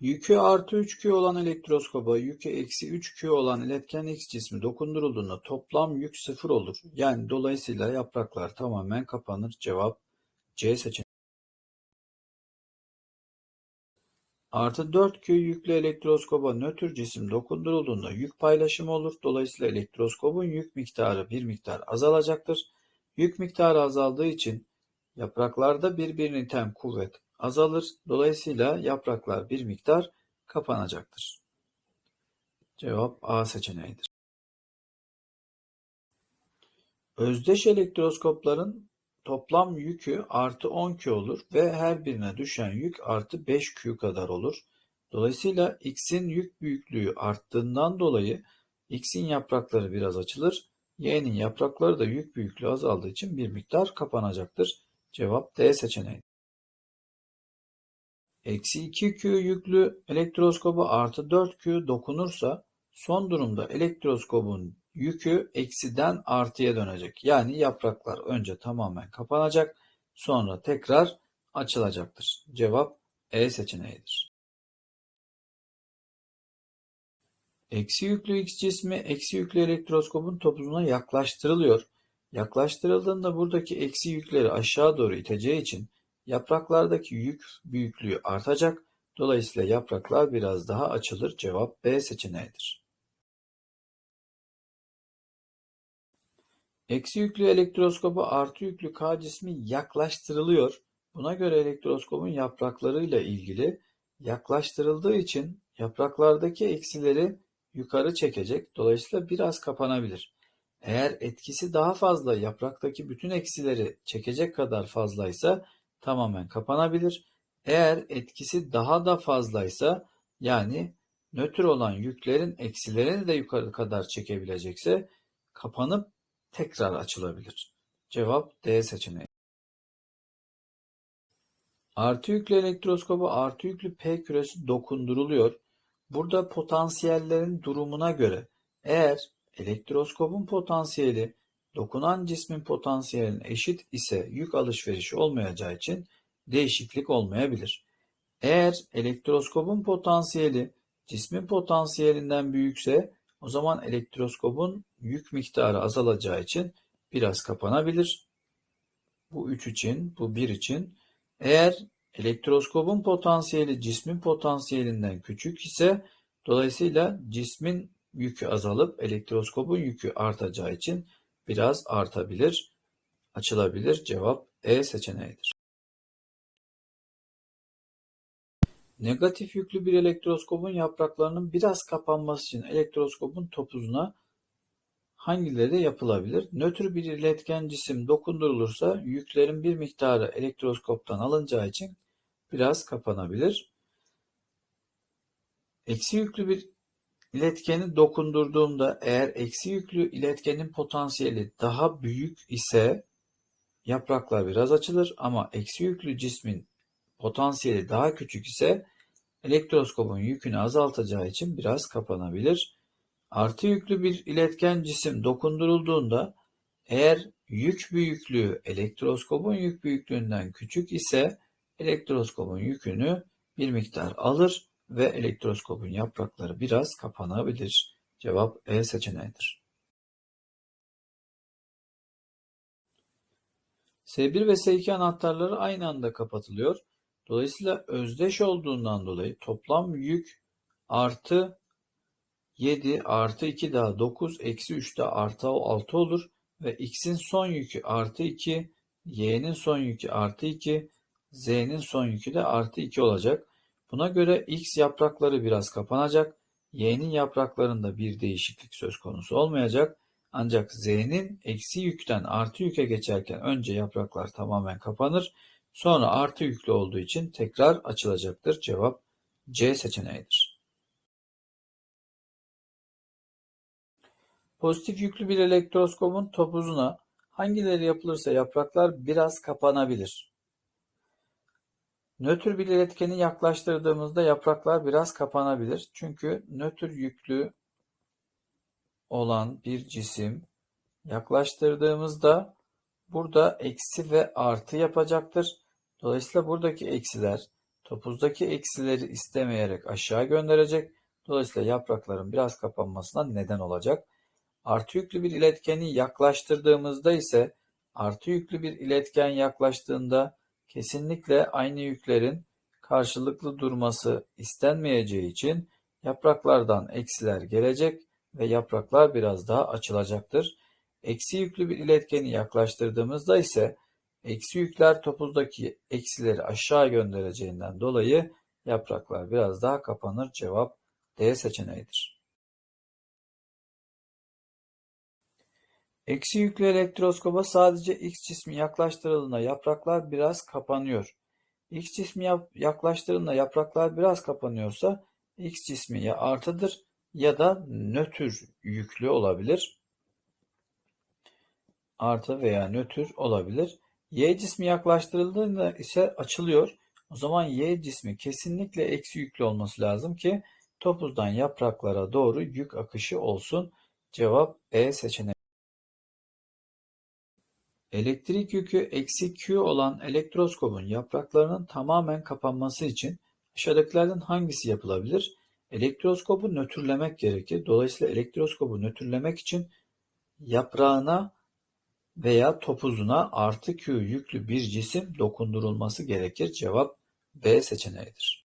Yükü artı 3Q olan elektroskoba yükü eksi 3Q olan iletken X cismi dokundurulduğunda toplam yük sıfır olur. Yani dolayısıyla yapraklar tamamen kapanır. Cevap C seçeneği. Artı 4Q yüklü elektroskoba nötr cisim dokundurulduğunda yük paylaşımı olur. Dolayısıyla elektroskobun yük miktarı bir miktar azalacaktır. Yük miktarı azaldığı için yapraklarda birbirini iten kuvvet azalır. Dolayısıyla yapraklar bir miktar kapanacaktır. Cevap A seçeneğidir. Özdeş elektroskopların toplam yükü artı 10Q olur ve her birine düşen yük artı 5Q kadar olur. Dolayısıyla X'in yük büyüklüğü arttığından dolayı X'in yaprakları biraz açılır. Y'nin yaprakları da yük büyüklüğü azaldığı için bir miktar kapanacaktır. Cevap D seçeneği. Eksi 2Q yüklü elektroskoba artı 4Q dokunursa son durumda elektroskobun yükü eksiden artıya dönecek. Yani yapraklar önce tamamen kapanacak sonra tekrar açılacaktır. Cevap E seçeneğidir. Eksi yüklü X cismi eksi yüklü elektroskopun topuzuna yaklaştırılıyor. Yaklaştırıldığında buradaki eksi yükleri aşağı doğru iteceği için yapraklardaki yük büyüklüğü artacak. Dolayısıyla yapraklar biraz daha açılır. Cevap B seçeneğidir. Eksi yüklü elektroskoba artı yüklü K cismi yaklaştırılıyor. Buna göre elektroskopun yapraklarıyla ilgili yaklaştırıldığı için yapraklardaki eksileri yukarı çekecek. Dolayısıyla biraz kapanabilir. Eğer etkisi daha fazla yapraktaki bütün eksileri çekecek kadar fazlaysa tamamen kapanabilir. Eğer etkisi daha da fazlaysa yani nötr olan yüklerin eksilerini de yukarı kadar çekebilecekse kapanıp tekrar açılabilir. Cevap D seçeneği. Artı yüklü elektroskoba artı yüklü P küresi dokunduruluyor. Burada potansiyellerin durumuna göre eğer elektroskopun potansiyeli dokunan cismin potansiyeline eşit ise yük alışverişi olmayacağı için değişiklik olmayabilir. Eğer elektroskopun potansiyeli cismin potansiyelinden büyükse o zaman elektroskopun yük miktarı azalacağı için biraz kapanabilir. Bu 3 için, bu 1 için. Eğer elektroskopun potansiyeli cismin potansiyelinden küçük ise dolayısıyla cismin yükü azalıp elektroskopun yükü artacağı için biraz artabilir, açılabilir. Cevap E seçeneğidir. Negatif yüklü bir elektroskopun yapraklarının biraz kapanması için elektroskopun topuzuna hangileri yapılabilir? Nötr bir iletken cisim dokundurulursa yüklerin bir miktarı elektroskoptan alınacağı için biraz kapanabilir. Eksi yüklü bir iletkeni dokundurduğumda eğer eksi yüklü iletkenin potansiyeli daha büyük ise yapraklar biraz açılır ama eksi yüklü cismin potansiyeli daha küçük ise elektroskopun yükünü azaltacağı için biraz kapanabilir. Artı yüklü bir iletken cisim dokundurulduğunda eğer yük büyüklüğü elektroskopun yük büyüklüğünden küçük ise elektroskopun yükünü bir miktar alır ve elektroskopun yaprakları biraz kapanabilir. Cevap E seçeneğidir. S1 ve S2 anahtarları aynı anda kapatılıyor. Dolayısıyla özdeş olduğundan dolayı toplam yük artı 7 artı 2 daha 9 eksi 3 de artı 6 olur ve x'in son yükü artı 2 y'nin son yükü artı 2 z'nin son yükü de artı 2 olacak. Buna göre x yaprakları biraz kapanacak. y'nin yapraklarında bir değişiklik söz konusu olmayacak. Ancak z'nin eksi yükten artı yüke geçerken önce yapraklar tamamen kapanır. Sonra artı yüklü olduğu için tekrar açılacaktır. Cevap C seçeneğidir. Pozitif yüklü bir elektroskopun topuzuna hangileri yapılırsa yapraklar biraz kapanabilir. Nötr bir iletkeni yaklaştırdığımızda yapraklar biraz kapanabilir. Çünkü nötr yüklü olan bir cisim yaklaştırdığımızda burada eksi ve artı yapacaktır. Dolayısıyla buradaki eksiler topuzdaki eksileri istemeyerek aşağı gönderecek. Dolayısıyla yaprakların biraz kapanmasına neden olacak. Artı yüklü bir iletkeni yaklaştırdığımızda ise artı yüklü bir iletken yaklaştığında kesinlikle aynı yüklerin karşılıklı durması istenmeyeceği için yapraklardan eksiler gelecek ve yapraklar biraz daha açılacaktır. Eksi yüklü bir iletkeni yaklaştırdığımızda ise eksi yükler topuzdaki eksileri aşağı göndereceğinden dolayı yapraklar biraz daha kapanır. Cevap D seçeneğidir. Eksi yüklü elektroskoba sadece X cismi yaklaştırıldığında yapraklar biraz kapanıyor. X cismi yaklaştırıldığında yapraklar biraz kapanıyorsa X cismi ya artıdır ya da nötr yüklü olabilir. Artı veya nötr olabilir. Y cismi yaklaştırıldığında ise açılıyor. O zaman Y cismi kesinlikle eksi yüklü olması lazım ki topuzdan yapraklara doğru yük akışı olsun. Cevap E seçeneği. Elektrik yükü eksi Q olan elektroskopun yapraklarının tamamen kapanması için aşağıdakilerden hangisi yapılabilir? Elektroskopu nötrlemek gerekir. Dolayısıyla elektroskopu nötrlemek için yaprağına veya topuzuna artı Q yüklü bir cisim dokundurulması gerekir. Cevap B seçeneğidir.